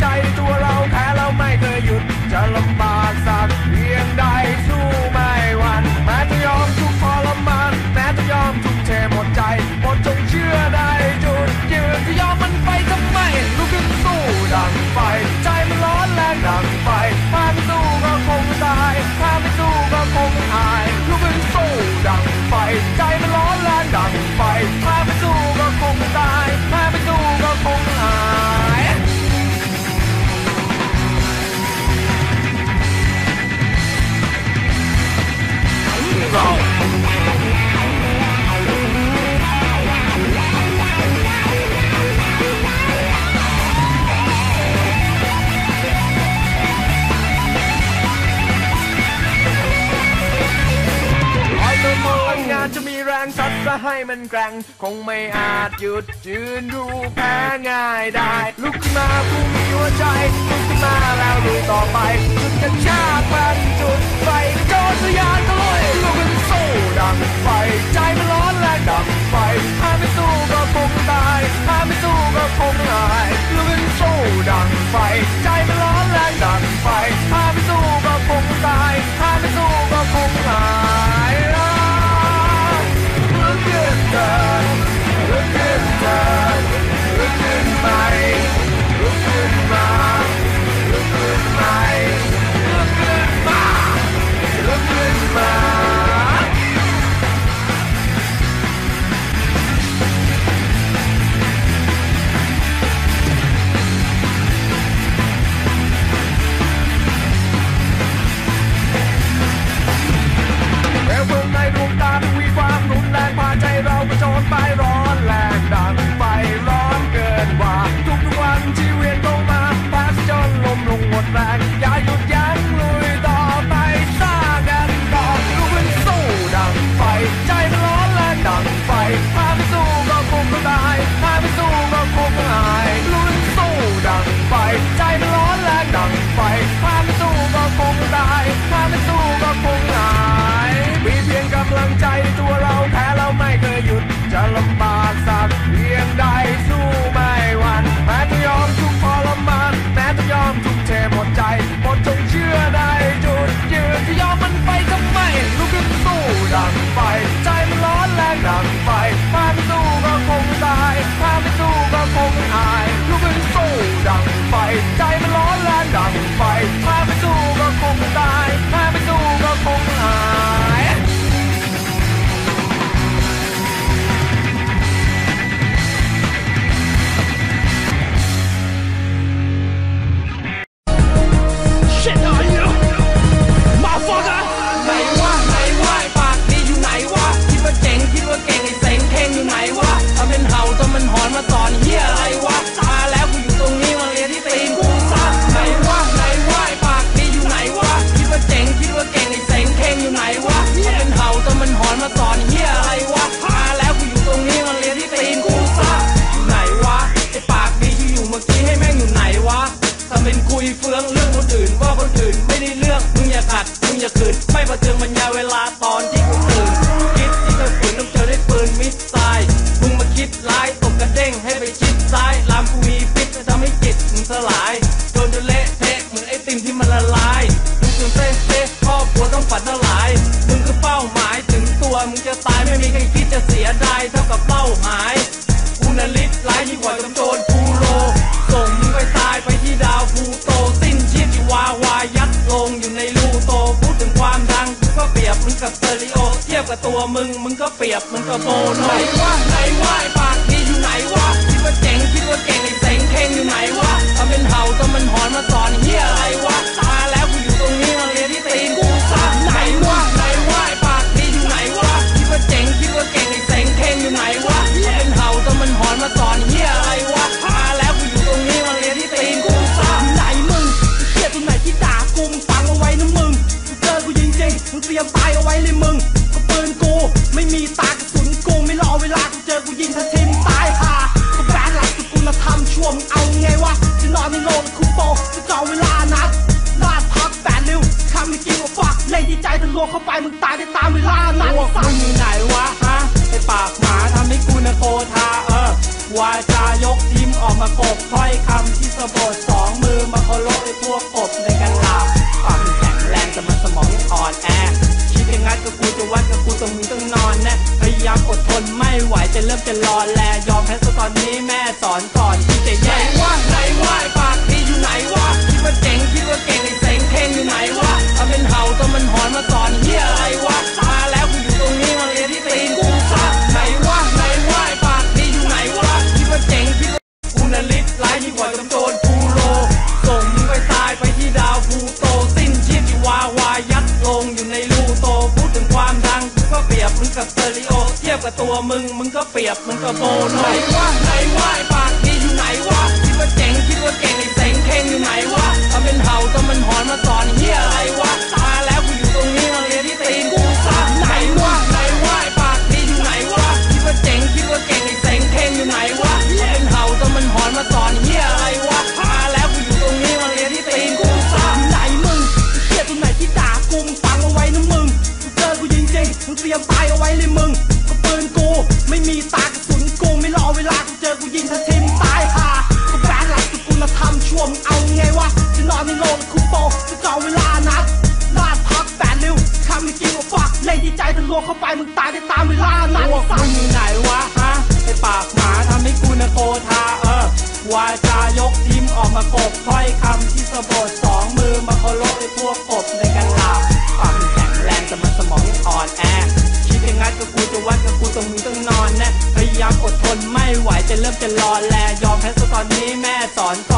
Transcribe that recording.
ใจตัว ให้มันแกร่งคงไม่อาจหยุดยืนดูแพ้ง่ายได้ ลุกขึ้นมาผู้มีหัวใจลุกขึ้นมาแล้วลุยต่อไป ดแร จะขึ้นไม่ประเทืองมันยาเวลา มึงกับเตอริโอ เทียบกับตัวมึง มึงก็เปรียบมึงก็โมโนไหนวะไหนวะไอ้ปากดี ยมตายเอาไว้เลยมึงก็ปืนกู ไม่มีตากระสุนกูไม่รอเวลากูเจอกูยิงทันทีมตายห่าก็แบนหลักสกุลธรรมชั่วมึงเอาไงวะจะนอนในโรงคุปโปจะจองเวลานัดลาดพักแปดริ้วคำไม่จริงว่าฟักเล่นที่ใจทะลวงเข้าไปมึงตายได้ตามเวลานัดพวกสัมึงอยู่ไหนวะฮะไอปากหมาทำให้กูนะโกธาเออวาจายกทิมออกมากบถ้อยคำที่สะบดสองมือมาเคารพไอพวก จะเริ่มจะรอแลยอมแพ้ซะตอนนี้แม่สอนก่อนที่จะแย่ว่าไหนว่าไอปากดีอยู่ไหนวะคิดว่าเจ๋งคิดว่าเก่งไอเสงเท่งอยู่ไหนวะทำเป็นเห่าตัวมันหอนมาสอนเฮียอะไรวะมาแล้วกูอยู่ตรงนี้มาเรียนที่ตีนกูซะไหนวะไหนวะปากดีอยู่ไหนวะคิดว่าเจ๋งคิดว่ากูนาลิศร้ายยิ่งกว่าจำโจรพูโลส่งมึงไปตายไปที่ดาวพูโตสิ้นชีพที่วาวายัดลงอยู่ในรูโตพูดถึงความดังกูก็เปรียบมึงกับเตอริโอ บกับตัวมึง มึงก็เปรียบมึงก็โบนไหนวะไหนวะปากดีอยู่ไหนวะคิดว่าเจ๋งคิดว่าเก่งไอ้เสงเข่งอยู่ไหนวะทำเป็นเห่าทำเมันหอนมาสอนเฮียอะไรวะตาแล้วกูอยู่ตรงนี้มาเรียนที่ตีนกูซะไหนวะไหนวะปากดีอยู่ไหนวะคิดว่าเจ๋งคิดว่าเก่งไอ้เสงเข่งอยู่ไหนวะทำเป็นเห่าทำเมันหอนมาสอนเฮียอะไรวะตาแล้วกูอยู่ตรงนี้มาเรียนที่ตีนกูซะไหนมึงเชี่ยตัวไหนที่ด่ากูมึงฟังเอาไว้นะมึงกูเจอกูจริงๆมึงเตรียมตายเอาไว้เลยมึง ปืนกู ไม่มีตากระสุนกูไม่รอเวลากูเจอกูยิงเธอทิ้ตายห่ากูแบนหลักสกุลธรรมช่วงเอาไงวะจะนอนในโรกคุโปจะจองเวลานัดลาดพักแปดริ้วคำไม่จริงว่าฝักเล่นที่ใจทะลวงเข้าไปมึงตายได้ตามเวลานัดสัตว์มึงไหนวะฮะไอปากหมาทำให้กูนะโคธาเออวาจายกทิมออกมากบถ้อยคำที่สะบดสองมือมาเคารพไอพวกกบใน คนไม่ไหวจะเริ่มจะรอนแลยอมแพ้ซตอนนี้แม่สอนสอน